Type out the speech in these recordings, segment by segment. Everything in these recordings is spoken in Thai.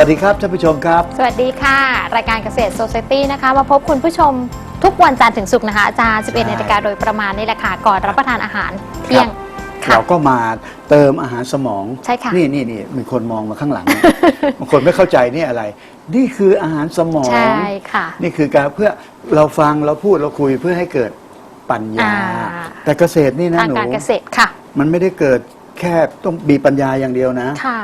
สวัสดีครับท่านผู้ชมครับ สวัสดีค่ะ รายการเกษตร Society นะคะ มาพบคุณผู้ชมทุกวันจันทร์ถึงศุกร์นะคะอาจารย์ใช่11นาฬิกาโดยประมาณนี่แหละค่ะ ก่อนรับประทานอาหารเที่ยง ค่ะเราก็มาเติมอาหารสมองใช่ค่ะนี่นี่นี่มีคนมองมาข้างหลัง บางคนไม่เข้าใจนี่อะไร นี่คืออาหารสมองใช่ค่ะนี่คือการเพื่อเราฟังเราพูดเราคุยเพื่อให้เกิดปัญญา อ่า แต่เกษตรนี่นะทางหนูการเกษตรค่ะ มันไม่ได้เกิดแค่ต้องมีปัญญาอย่างเดียวนะ ค่ะ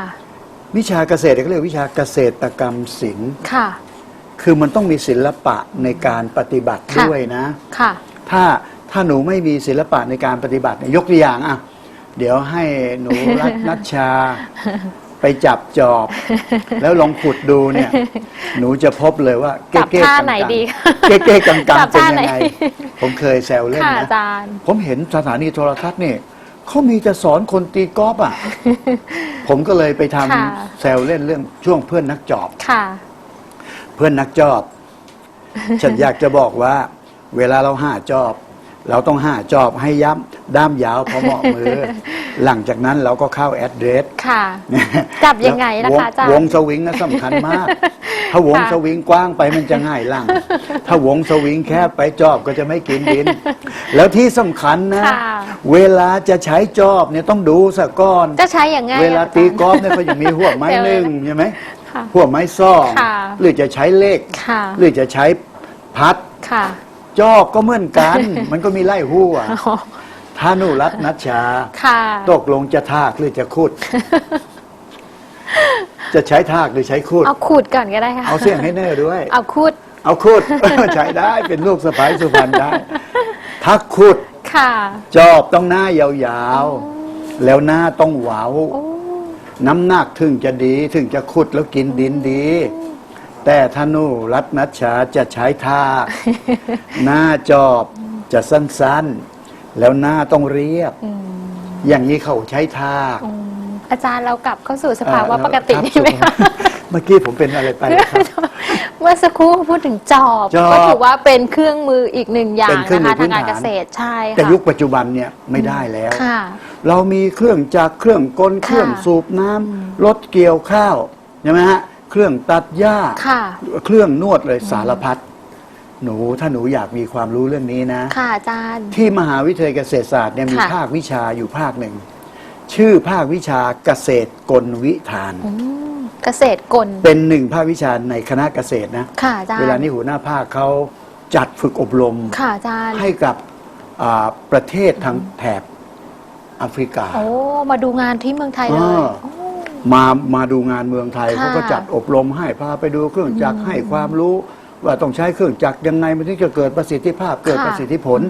วิชาเกษตรเขาเรียกวิชาเกษตรกรรมศิลป์ค่ะ คือมันต้องมีศิลปะในการปฏิบัติค่ะ ด้วยนะ ค่ะ ถ้าถ้าหนูไม่มีศิลปะในการปฏิบัติเนี่ยยกตัวอย่างอะ เดี๋ยวให้หนูรัต นัชชา ไปจับจอบ แล้วลองขุดดูเนี่ย หนูจะพบเลยว่าจับเก๊ๆท่ากังไหนดีๆเก๊ๆกังจับๆเป็นท่ายัไหน งไง ผมเคยแซวเล่นค่ะนะอาจารย์ ผมเห็นสถานีโทรทัศน์เนี่ย เขามีแต่สอนคนตีกอล์ฟอะ ผมก็เลยไปทค่ะำแซวเล่นเรื่องช่วงเพื่อนนักจอบ ค่ะ เพื่อนนักจอบ ฉันอยากจะบอกว่า เวลาเราห้าจอบ เราต้องห้าจอบให้ย้ำด้ามยาวพอเหมาะมือ หลังจากนั้นเราก็เข้าแอดเดรสค่ะ จับยังไงล่ะคะอาจารย์วงสวิงนะสำคัญมาก ถ้าวงค่ะสวิงกว้างไปมันจะง่ายหลัง ถ้าวงสวิงแคบไปจอบก็จะไม่กินดิน แล้วที่สำคัญนะค่ะเวลาจะใช้จอบเนี่ยต้องดูสะก้อน จะใช้อย่างไงเวลาอาจารย์ตีกอล์ฟเนี่ยเขาจะมีหัวไม้เดี๋ยวหนึ่งใช่ไหมค่ะหัวไม้ซ่องค่ะหรือจะใช้เลขค่ะหรือจะใช้พัดค่ะจอบก็เหมือนกัน มันก็มีไล่หัว ถ้าหนูรัตนัชชา ค่ะ ตกลงจะทากหรือจะขุด จะใช้ทากหรือใช้ขุด เอาขูดก่อนก็ได้ค่ะเอาเสียงให้เน่อด้วย เอาขูดเอาขุด ใช้ได้เป็นลูกสะพ้ายสุพรรณได้ถ้าขุด ค่ะ จอบต้องหน้ายาวๆ แล้วหน้าต้องเหวาโอ้น้ำหนักถึงจะดีถึงจะขุดแล้วกินดินดี แต่ธนูรัตนัชชาจะใช้ทาก หน้าจอบจะสั้นๆ แล้วหน้าต้องเรียบ อืมอย่างนี้เขาใช้ทากอืมอาจารย์เรากลับเข้าสู่สภาวะเอ่อปกติครับใช่ไหมคะเมื่อกี้ผมเป็นอะไรไปครับ เมื่อสักครู่พูดถึงจอบจอบก็ถือว่าเป็นเครื่องมืออีกหนึ่งอย่าเป็งนเครื่องนะมืคะอพื้ทางนการฐาน เกษตรใช่ค่ะแต่ยุคปัจจุบันเนี่ยไม่ได้แล้ว ค่ะ เรามีเครื่องจักรเครื่องกลเครื่องสูบน้ำรถเกี่ยวข้าวใช่ไหมฮะเครื่องตัดหญ้า ค่ะ เครื่องนวดเลยสารพัด หนูถ้าหนูอยากมีความรู้เรื่องนี้นะ ค่ะอาจารย์ ที่มหาวิทยาลัยเกษตรศาสตร์เนี่ยมีค่ะ ภาควิชาอยู่ภาคหนึ่ง ชื่อภาควิชาเกษตรกลวิธาน อืมเกษตรกลเป็นหนึ่งภาควิชาในคณะเกษตรนะ ค่ะอาจารย์เวลานี้หัวหน้าภาคเขาจัดฝึกอบรม ค่ะอาจารย์ให้กับอ่าประเทศทางแถบแอฟริกา โอ้มาดูงานที่เมืองไทยเลอ่ยาโอ้ มามาดูงานเมืองไทยค่ะเขาก็จัดอบรมให้พาไปดูเครื่องจักรให้ความรู้ ว่าต้องใช้เครื่องจักรยังไงมันถึงจะเกิดประสิทธิภาพเกิดค่ะประสิทธิผล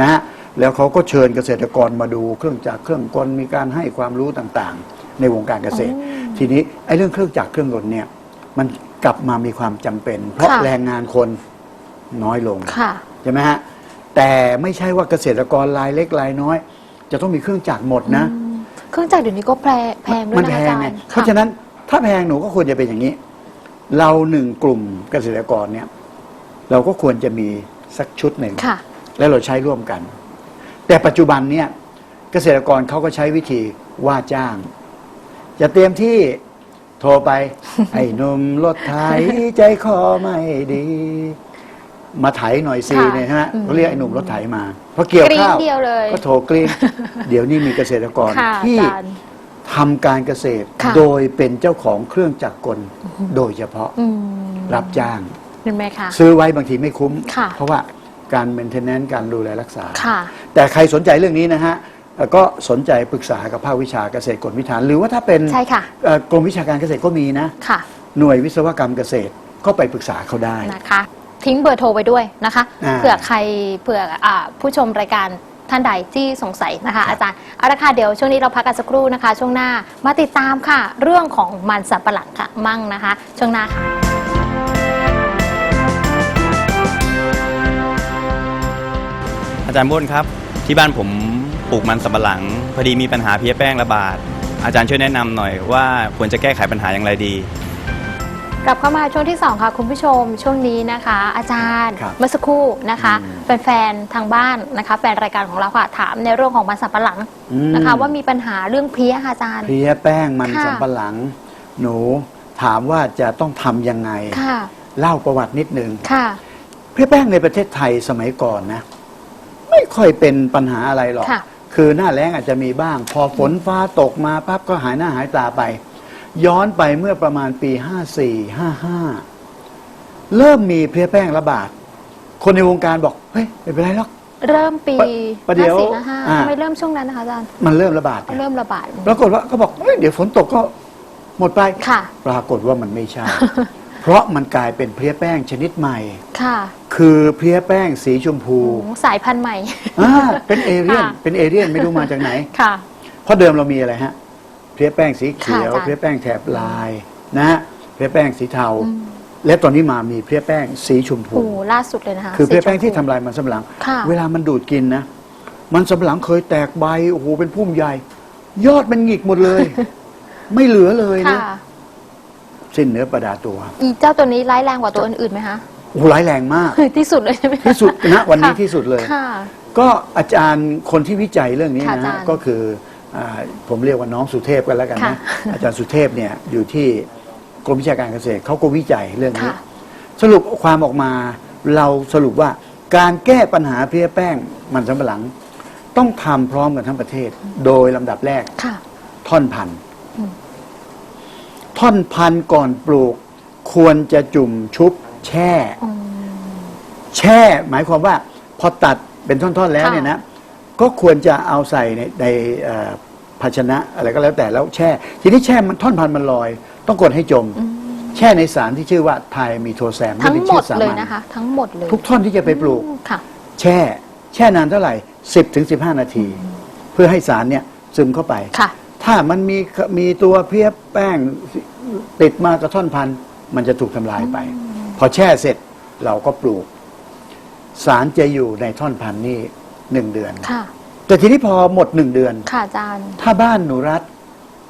นะฮะแล้วเขาก็เชิญเกษตรกรมาดูเครื่องจักรเครื่องกลมีการให้ความรู้ต่างๆ ในวงการเกษตร ทีนี้ไอ้เรื่องเครื่องจักรเครื่องกลเนี่ยมันกลับมามีความจำเป็น เพราะค่ะแรงงานคนน้อยลงค่ะใช่ไหมฮะแต่ไม่ใช่ว่าเกษตรกรรายเล็กรายน้อย จะต้องมีเครื่องจักรหมดนะอืมเครื่องจักรเดี๋ยวนี้ก็แพงแพงด้วมัยนนะแพอางจารไงย์เพราะฉะนั้นถ้าแพงหนูก็ควรจะเป็นอย่างนี้ เราหนึ่งกลุ่มเกษตรกรเนี่ย เราก็ควรจะมีสักชุดหนึ่ง ค่ะ แล้วเราใช้ร่วมกัน แต่ปัจจุบันเนี่ยเกษตรกรเขาก็ใช้วิธีว่าจ้าง จะเตรียมที่โทรไป ไอ้หนุ่มรถไถใจคอไม่ดี มาไถหน่อยซีค่ะเนี่ยฮะอืมเขาเรียกไอ้หนุ่มรถไถมาพอเกี่ยวกรี๊ดข้าวเดียวเลย ก็โทรกรี๊ดเดี๋ยวนี้มีเกษตรกรค่ะที่ อาจารย์ ทำการเกษตรค่ะ โดยเป็นเจ้าของเครื่องจักรกลโดยเฉพาะอืมรับจ้าง เห็นไหมคะ ซื้อไว้บางทีไม่คุ้ม ค่ะ เพราะว่าการเมนเทนแนนซ์การดูแลรักษา ค่ะ แต่ใครสนใจเรื่องนี้นะฮะเอ่อก็สนใจปรึกษากับภาควิชาเกษตรกลวิธานหรือว่าถ้าเป็นใช่ค่ะ เอ่อกรมวิชาการเกษตรก็มีนะ ค่ะ หน่วยวิศวกรรมเกษตรก็ไปปรึกษาเขาได้ นะคะ ทิ้งเบอร์โทรไปด้วยนะคะ อ่าเผื่อใครเผื่ออาผู้ชมรายการท่านใดที่สงสัยนะคะ อาจารย์เอาละค่ะเดี๋ยวช่วงนี้เราพักกันสักครู่นะคะ ช่วงหน้ามาติดตามค่ะ เรื่องของมันสับปะหลังค่ะมั่งนะคะ ช่วงหน้าค่ะ อาจารย์บ้วนครับ ที่บ้านผมปลูกมันสำปะหลัง พอดีมีปัญหาเพลี้ยแป้งระบาด อาจารย์ช่วยแนะนำหน่อยว่าควรจะแก้ไขปัญหาอย่างไรดี กลับเข้ามาช่วงที่ 2 ค่ะคุณผู้ชม ช่วงนี้นะคะ อาจารย์ครับเมื่อสักครู่นะคะอืมแฟนๆทางบ้านนะคะแฟนรายการของเราค่ะถามในเรื่องของมันสับปะหลังอืมนะคะว่ามีปัญหาเรื่องเพลี้ยค่ะอาจารย์ เพลียแป้งมันค่ะสำปะหลัง หนูทถามว่าจะต้องทำยังไงค่ะเล่าประวัตินิดนึงค่ะเพลี้ยแป้งในประเทศไทยสมัยก่อนนะไม่ ค่อยเป็นปัญหาอะไรหรอก ค่ะ คือหน้าแล้งอาจจะมีบ้าง พอฝนฟ้าตกมาปั๊บก็หายหน้าหายตาไป ย้อนไปเมื่อประมาณปี 54 55 เริ่มมีเพลี้ยแป้งระบาด คนในวงการบอก เฮ้ยไม่เป็นไรหรอก เริ่มปีประประเดี๋ยวห้าสี่ห้าห้าอ่า ทำไมเริ่มช่วงนั้นนะคะอาจารย์มันเริ่มระบาดเริ่มระบาด ปรากฏว่าก็บอกเฮ้ยเดี๋ยวฝนตกก็หมดไป ค่ะ ปรากฏว่ามันไม่ใช่ เพราะมันกลายเป็นเพลี้ยแป้งชนิดใหม่ ค่ะคือเพลี้ยแป้งสีชมพูโอ้สายพันธุ์ใหม่ อ่าเป็นเอเรียนค่ะ เป็นเอเรียนไม่รู้มาจากไหน ค่ะ เพราะเดิมเรามีอะไรฮะเพลี้ยแป้งสีเขียว ค่ะอาจารย์เพลี้ยแป้งแถบลายนะฮะเพลี้ยแป้งสีเทาและตอนนี้มามีเพลี้ยแป้งสีชมพู โอ้ล่าสุดเลยนะคะคือเพลี้ยแป้งที่สีชทำมพู ลายมันสำปะหลัง ค่ะ เวลามันดูดกินนะ มันสำปะหลังเคยแตกใบโอ้โหเป็นพุ่มใหญ่ ยอดมันหงิกหมดเลย ไม่เหลือเลยนะค่ะ สิ้นเนื้อประดาตัวอีเจ้าตัวนี้ร้ายแรงกว่าตัวอื่นๆไหมคะโอ้โหร้ายแรงมากคือที่สุดเลยใช่ไหมคะที่สุดณวันนี้ค่ะที่สุดเลย ค่ะ ก็อาจารย์คนที่วิจัยเรื่องนี้ค่ะนะอาจาฮะรย์ก็คืออ่าผมเรียกว่าน้องสุเทพกันแล้วกันค่ะนะอาจารย์สุเทพเนี่ยอยู่ที่กรมวิชาการเกษตรเขาก็วิจัยเรื่องนี้ ค่ะสรุปความออกมาเราสรุปว่าการแก้ปัญหาเพลี้ยแป้งมันสำปะหลัง ต้องทำพร้อมกันทั้งประเทศ โดยลำดับแรกค่ะ ท่อนพันธุ์อืม ท่อนพันธุ์ก่อนปลูก ควรจะจุ่มชุบแช่อืมแช่หมายความว่าพอตัดเป็นท่อนๆแล้วค่ะเนี่ยนะ ก็ควรจะเอาใส่ในในเอ่อภาชนะอะไรก็แล้วแต่แล้วแช่ ทีนี้แช่มันท่อนพันธุ์มันลอย ต้องกดให้จมอืมแช่ในสารที่ชื่อว่าไทมีโทแซมทั้งนี่เป็นหมชื่ดอสาเลยมัญนะคะ ทั้งหมดเลยทุกท่อนที่จะไปปลูก อืมค่ะ แช่ แช่นานเท่าไหร่ 10ถึง15 นาที เพื่อให้สารเนี่ยซึมเข้าไป ค่ะ ถ้ามันมีมีตัวเพี้ยแป้งติดมากระท่อนพันธุ์มันจะถูกทำลายไป พอแช่เสร็จเราก็ปลูก สารจะอยู่ในท่อนพันธุ์นี่หนึ่งเดือน ค่ะ แต่ทีนี้พอหมดหนึ่งเดือน ค่ะอาจารย์ ถ้าบ้านหนูรัฐ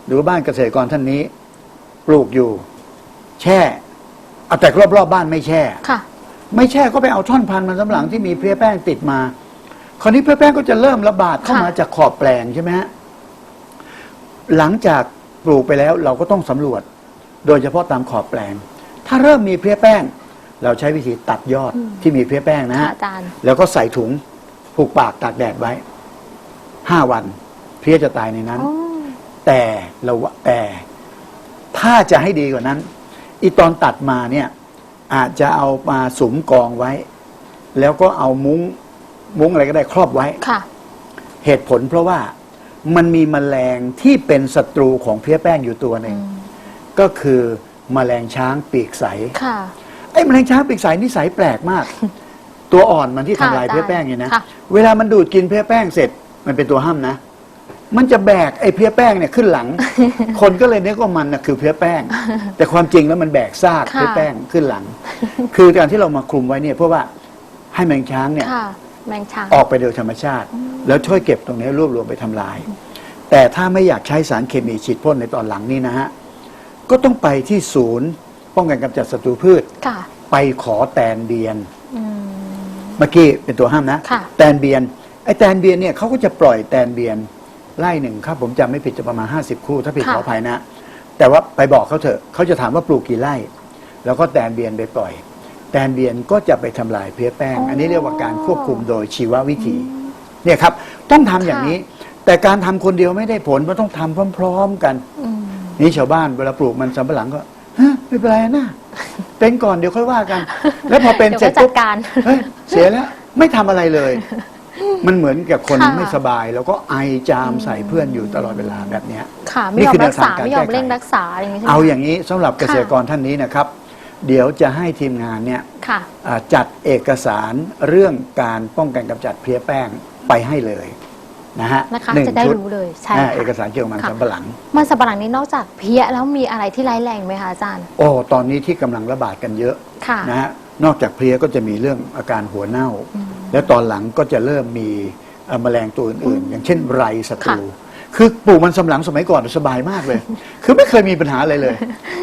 หรือว่าบ้านเกษตรกรท่านนี้ ปลูกอยู่ แช่เอาแต่รอบๆบ้านไม่แช่ ค่ะ ไม่แช่ก็ไปเอาท่อนพันธุ์มันสำหลังที่มีเพลี้ยแป้งติดมา คราวนี้เพลี้ยแป้งก็จะเริ่มระบาดเข้าค่ะมาจากขอบแปลงใช่ไหมฮะ หลังจากปลูกไปแล้วเราก็ต้องสำรวจ โดยเฉพาะตามขอบแปลง ถ้าเริ่มมีเพลี้ยแป้ง เราใช้วิธีตัดยอดที่มีเพลี้ยแป้งนะค่ะฮะอาจารย์ แล้วก็ใส่ถุงผูกปากตากแดดไว้ห้าวัน เพลี้ยจะตายในนั้น อ๋อแต่เราว่าแต่ถ้าจะให้ดีกว่านั้น อีตอนตัดมาเนี่ย อาจจะเอามาสุมกองไว้ แล้วก็เอามุ้งมุ้งอะไรก็ได้ครอบไว้ ค่ะ เหตุผลเพราะว่า มันมีแมลงที่เป็นศัตรูของเพลี้ยแป้งอยู่ตัวหนึ่งอืมก็คือแมลงช้างปีกใสค่ะไอ้แมลงช้างปีกใสนิสัยแปลกมาก ตัวอ่อนมันที่ค่ะทำลายอาจารย์เพลี้ยแป้งเนี่ยนะค่ะเวลามันดูดกินเพลี้ยแป้งเสร็จมันเป็นตัวห้ามนะ มันจะแบกไอ้เพลี้ยแป้งเนี่ยขึ้นหลัง คนก็เลยนึกว่ามันนะคือเพลี้ยแป้ง แต่ความจริงแล้วมันแบกซากค่ะเพลี้ยแป้งขึ้นหลัง คือการที่เรามาคลุมไว้เนี่ยเพราะว่าให้แมลงช้างเนี่ยค่ะ แมงช้างออกไปโดยธรรมชาติ แล้วช่วยเก็บตรงนี้รวบรวมไปทำลาย แต่ถ้าไม่อยากใช้สารเคมีฉีดพ่นในตอนหลังนี่นะฮะก็ต้องไปที่ศูนย์ ป้องกันกำจัดศัตรูพืชค่ะไปขอแตนเบียนอืมเมื่อกี้เป็นตัวห้ามนะค่ะแตนเบียนไอ้แตนเบียนเนี่ยเขาก็จะปล่อยแตนเบียนไล่หนึ่งครับผมจำไม่ผิดจะประมาณ 50 คู่ ถ้าผิดขออภัยนะ แต่ว่าไปบอกเขาเถอะเขาจะถามว่าปลูกกี่ไร่ แล้วก็แตนเบียนไปปล่อย แตนเบียนก็จะไปทำลายเพลี้ยแป้งอ๋ออัอันนี้เรียกว่าการควบคุมโดยชีววิธีเนี่ยครับต้องทำอย่างนี้ แต่การทำคนเดียวไม่ได้ผลมันต้องทำพร้อม ๆ กันอืมนี่ชาวบ้านเวลาปลูกมันสำปะหลังก็ฮะไม่เป็นไรนะเป็นก่อนเดี๋ยวค่อยว่ากัน แล้วพอเป็นเดี๋ยวเสร็จก็จัปุ๊ดบการเฮ้ยเสียแล้วไม่ทำอะไรเลย มันเหมือนกับคนค่ะไม่สบาย แล้วก็ไอจามใส่เพื่อนอยู่ตลอดเวลาแบบเนี้ยค่ะนี่ไม่ยอคืมอแนรัวกทาษางการไม่ยอมแก้ไขเร่งรักษาอย่างนี้ใช่ไหมเอาคะอย่างนี้สำหรับเกษตรกรท่านนี้นะครับ เดี๋ยวจะให้ทีมงานเนี่ยค่ะ อ่าจัดเอกสารเรื่องการป้องกันกำจัดเพลี้ยแป้งไปให้เลยนะฮะนะคะหนึ่งจะได้ชุดรู้เลยใช่อ่าค่ะ เอกสารเกี่ยวกับมันค่ะ สำปะหลัง มันสับปะหลังนี้นอกจากเพี้ยแล้วมีอะไรที่ร้ายแรงไหมคะอาจารย์ โอ้ตอนนี้ที่กำลังระบาดกันเยอะค่ะ นะฮะนอกจากเพลี้ยก็จะมีเรื่องอาการหัวเน่าอืมแล้วตอนหลังก็จะเริ่มมีเอ่อแมลงตัวอื่นๆ อย่างเช่นไรศัตรู ค่ะคือปลูกมันสำหลังสมัยก่อนสบายมากเลย คือไม่เคยมีปัญหาอะไรเลย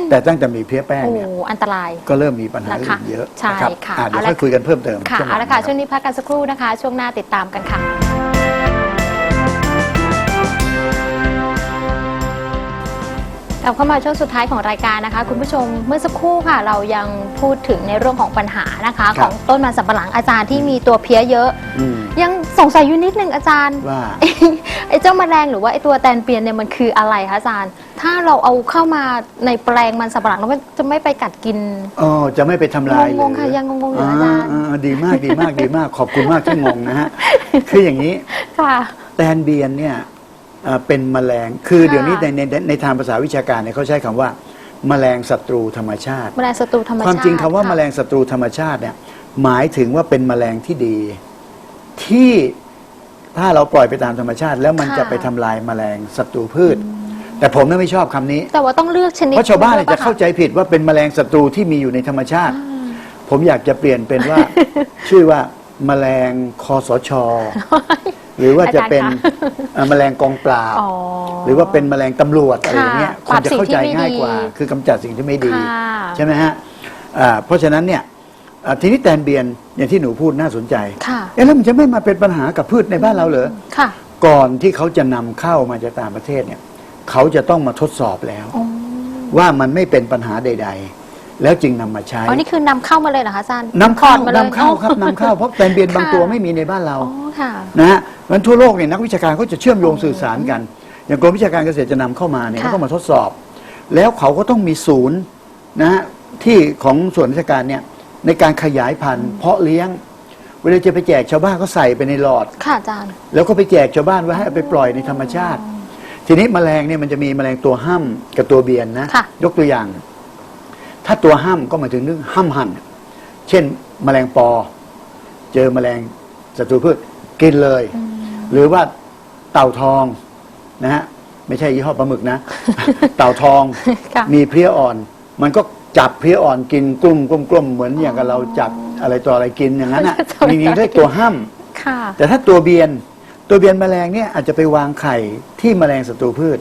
แต่ตั้งแต่มีเพลี้ยแป้งโอ้เนี่ย อันตราย ก็เริ่มมีปัญหานะคะอื่นเยอะใช่นะครับค่ะอ่เดี๋ยวเอาละ ค่อยคุยกันเพิ่มเติมค่ะช่วงหเอาลัละงค่ะรับช่วงนี้พักกันสักครู่นะคะ ช่วงหน้าติดตามกันค่ะ กลับเข้ามาช่วงสุดท้ายของรายการนะคะ คุณผู้ชมเมื่อสักครู่ค่ะ เรายังพูดถึงในเรื่องของปัญหานะคะ คขรับองต้นมันสำปะหลังอาจารย์ที่มีตัวเพี้ยเยอะ อืม ยัง สงสัยอยู่นิดนึงอาจารย์ ว่า ไอ้เจ้าแมลงหรือว่าไอ้ตัวแตนเปียนเนี่ยมันคืออะไรคะอาจารย์ ถ้าเราเอาเข้ามาในแปลงมันสำปะหลังแล้วมันจะไม่ไปกัดกิน อ๋อจะไม่ไปทำลายงงๆค่ะหรือยังงงๆอยู่อาจารย์อ่ดีมากดีมากดีมาก ขอบคุณมากที่งงนะฮะ คืออย่างนี้ ค่ะ แตนเบียนเนี่ยเอ่อเป็นแมลง คือค่ะ เดี๋ยวนี้ในในในในทางภาษาวิชาการเนี่ยเขาใช้คำว่า แมลงศัตรูธรรมชาติ แมลงศัตรูธรรมชาติความจริงคำว่าะแมลงศัตรูธรรมชาติเนี่ยหมายถึงว่าเป็นแมลงที่ดี ที่ถ้าเราปล่อยไปตามธรรมชาติ แล้วมันค่ะ จะไปทำลายแมลงศัตรูพืช แต่ผมน่ะไม่ชอบคำนี้ แต่ว่าต้องเลือกชนิดเพราะชาวบ้านเนี่ยด้วยจะปเข้าใจผิดว่าเป็นแมลงศัตรูที่มีอยู่ในธรรมชาติ ผมอยากจะเปลี่ยนเป็นว่า ชื่อว่าแมลงคอสช หรือว่าจะเป็นอาจารย์คะเอ่อแมลงกองปราบอ๋อหรือว่าเป็นแมลงตำรวจอะไรอย่างเงี้ยคค่ะนจะเข้าใจปราบสิ่งที่ไม่ง่ายกว่าดีคือกำจัดสิ่งที่ไม่ดี ค่ะ ใช่ไหมฮะอ่าเพราะฉะนั้นเนี่ย อ่าทีนี้แตนเบียนอย่างที่หนูพูดน่าสนใจค่ะเอ๊ะแล้วมันจะไม่มาเป็นปัญหากับพืชในบ้านเราเหรอค่ะก่อนที่เขาจะนำเข้ามาจากต่างประเทศเนี่ยเขาจะต้องมาทดสอบแล้ว อ๋อว่ามันไม่เป็นปัญหาใด ๆ แล้วจึงนำมาใช้ อ๋อนี่คือนำเข้ามาเลยเหรอคะอาจารย์นำเข้าถอดมาเลยนำเข้าครับนำเข้าเพราะแตนเบียนบางค่ะตัวไม่มีในบ้านเรา อ๋อค่ะ นะฮะมันทั่วโลกเนี่ยนักวิชาการเขาจะเชื่อมโยงสื่อสารกัน อย่างกรมวิชาการเกษตรจะนำเข้ามาเนี่ยค่ะ เขาก็มาทดสอบ แล้วเขาก็ต้องมีศูนย์นะฮะที่ของส่วนราชการเนี่ย ในการขยายพันธุ์เพาะเลี้ยง เวลาจะไปแจกชาวบ้านก็ใส่ไปในหลอด ค่ะอาจารย์ แล้วก็ไปแจกชาวบ้านว่าให้เอาไปปล่อยในธรรมชาติ ทีนี้แมลงเนี่ยมันจะมีแมลงตัวห้ำกับตัวเบียนนะ ค่ะ ยกตัวอย่าง ถ้าตัวห้ำก็หมายถึงเรื่องห้ำหั่นเช่น แมลงปอ เจอแมลงศัตรูพืชกินเลย หรือว่าเต่าทองนะฮะไม่ใช่ยี่ห้อปลาหมึกนะ เต่าทองค่ะ มีเพลี้ยอ่อน มันก็ จับเพลี้ยอ่อนกินกลุ่มกลุ่มกลุ่มเหมือนอย่างกับเราจับอะไรตัวอะไรกินอย่างนั้นอะจับอะไรนี่นี่เรียกตัวห้ำค่ะ แต่ถ้าตัวเบียน ตัวเบียนแมลงเนี่ยอาจจะไปวางไข่ที่แมลงศัตรูพืช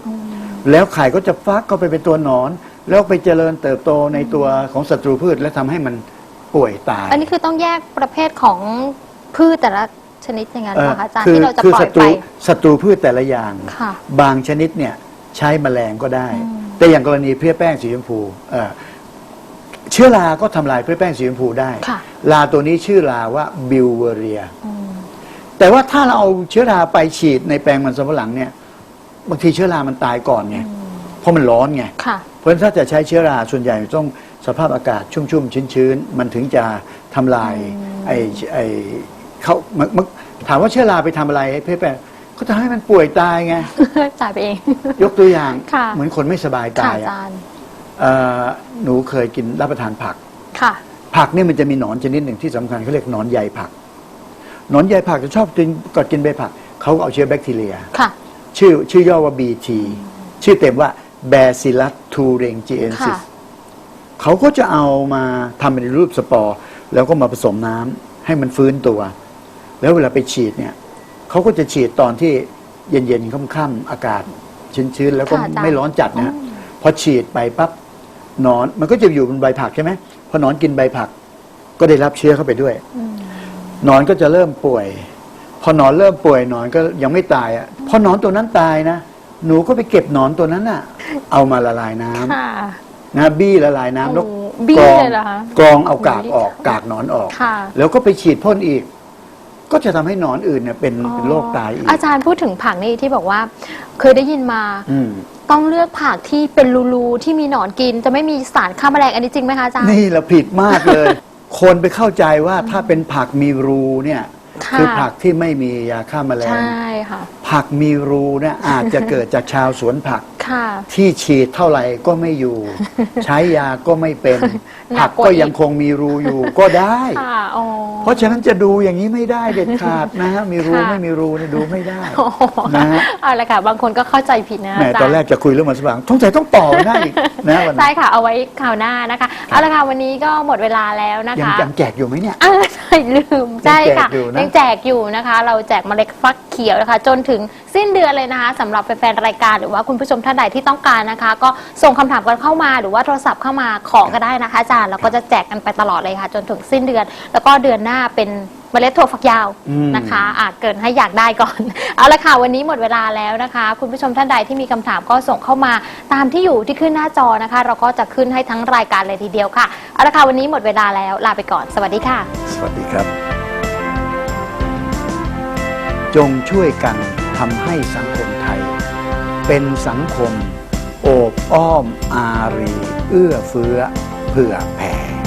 แล้วไข่ก็จะฟักเข้าไปเป็นตัวหนอน แล้วไปเจริญเติบโตในตัวของศัตรูพืช และทำให้มันป่วยตาย อันนี้คือต้องแยกประเภทของพืชแต่ละชนิดอย่างนั้นเอ่อเหรอคะอาจารย์คือที่เราจะคือปล่อศัยตไปรูศัตรูพืชแต่ละอย่างค่ะบางชนิดเนี่ยใช้แมลงก็ได้อืมแต่อย่างกรณีเพลี้ยแป้งสีชมพูเอ่อ เชื้อราก็ทำลายเพลี้ยแป้งสีชมพูได้ ค่ะ ลาตัวนี้ชื่อลาว่าบิวเวเรีย อืมแต่ว่าถ้าเราเอาเชื้อราไปฉีดในแปลงมันสำปะหลังเนี่ยบางทีเชื้อรามันตายก่อนไงเพราะมันร้อนไง ค่ะ เพราะฉะนั้นถ้าจะใช้เชื้อราส่วนใหญ่ต้องสภาพอากาศชุ่มๆ ชื้นๆ มันถึงจะทำลายไอ้ไอ้เขามันมันถามว่าเชื้อราไปทำอะไรให้เพศแปลงก็ทำให้มันป่วยตายไง จ่ายไปเอง ยกตัวอย่างค่ะ เหมือนคนไม่สบายค่ะตายอาอะจารย์ เอ่อหนูเคยกินรับประทานผัก ค่ะ ผักเนี่ยมันจะมีหนอนชนิดหนึ่งที่สำคัญเขาเรียกหนอนใยผัก หนอนใยผักจะชอบกินกอดกินใบผัก เขาก็เอาเชื้อแบคทีเรีย ค่ะ ชื่อชื่อย่อว่า BT ชื่อเต็มว่า Bacillus thuringiensis ค่ะ เขาก็จะเอามาทำเป็นรูปสปอร์ แล้วก็มาผสมน้ำให้มันฟื้นตัว แล้วเวลาไปฉีดเนี่ยเขาก็จะฉีดตอนที่เย็นๆค่ำๆอากาศชื้นๆแล้วก็ค่ะอาจารย์ ไม่ร้อนจัดนะอืมพอฉีดไปปั๊บ หนอนมันก็จะอยู่บนใบผักใช่ไหมพอหนอนกินใบผัก ก็ได้รับเชื้อเข้าไปด้วยอืมหนอนก็จะเริ่มป่วย พอหนอนเริ่มป่วยหนอนก็ยังไม่ตายอะพอหนอนตัวนั้นตายนะหนูก็ไปเก็บหนอนตัวนั้นอะ เอามาละลายน้ำค่ะ นะบี้ละลายน้ำแล้วโอ้บี้กรองเลยเหรอคะกรองเอากากโอ้ออกกากหนอนออก ค่ะ แล้วก็ไปฉีดพ่นอีก ก็จะทำให้หนอนอื่นเนี่ยเป็นเป็นโรคตายอีกอาจารย์พูดถึงผักนี่ที่บอกว่า เคยได้ยินมา อืม ต้องเลือกผักที่เป็นรูๆที่มีหนอนกิน จะไม่มีสารฆ่าแมลงอันนี้จริงไหมคะอาจารย์ นี่แหละผิดมากเลย คนไปเข้าใจว่าถ้าเป็นผักมีรูเนี่ยค่ะ คือผักที่ไม่มียาฆ่าแมลใชง่ค่ะ ผักมีรูเนี่ยอาจจะเกิดจากชาวสวนผักค่ะ ที่ฉีดเท่าไหร่ก็ไม่อยู่ ใช้ยาก็ไม่เป็นหนัผักกกว่าก็อีกยังคงมีรูอยู่ก็ได้ค่ะอ๋อเพราะฉะนั้นจะดูอย่างนี้ไม่ได้เด็ดขาดนะฮะมีรูค่ะไม่มีรูเนี่ยดูไม่ได้โอ้โหนะฮะเอาละค่ะบางคนก็เข้าใจผิดนะแหมอาจารตอนย์แรกจะคุยเรื่องมันสว่างท้องใจต้องต่อหน้าอีกนะวันใช่นี้ค่ะเอาไว้คราวหน้านะคะเอาละค่ะวันนี้ก็หมดเวลาแล้วนะยังคะยังแจกอยู่ไหมเนี่ยอ่าใช่ลืมใช่ค่ะยังแจกอยู่นะยังแจกอยู่นะคะ เราแจกเมล็ดฟักเขียวนะคะ จนถึง สิ้นเดือนเลยนะคะสำหรับแฟนๆรายการหรือว่าคุณผู้ชมท่านใดที่ต้องการนะคะ ก็ส่งคำถามกันเข้ามาหรือว่าโทรศัพท์เข้ามาขอก็ได้นะคะอาจารย์แล้วก็จะแจกกันไปตลอดเลยค่ะ จนถึงสิ้นเดือน แล้วก็เดือนหน้าเป็นเมล็ดถั่วฝักยาวอืม นะคะอาจเกินให้อยากได้ก่อน เอาละค่ะ วันนี้หมดเวลาแล้วนะคะ คุณผู้ชมท่านใดที่มีคำถามก็ส่งเข้ามาตามที่อยู่ที่ขึ้นหน้าจอนะคะ เราก็จะขึ้นให้ทั้งรายการเลยทีเดียวค่ะเอาละค่ะวันนี้หมดเวลาแล้วลาไปก่อน สวัสดีค่ะ สวัสดีครับ จงช่วยกัน ทำให้สังคมไทย เป็นสังคม โอบอ้อมอารี เอื้อเฟื้อเผื่อแผ่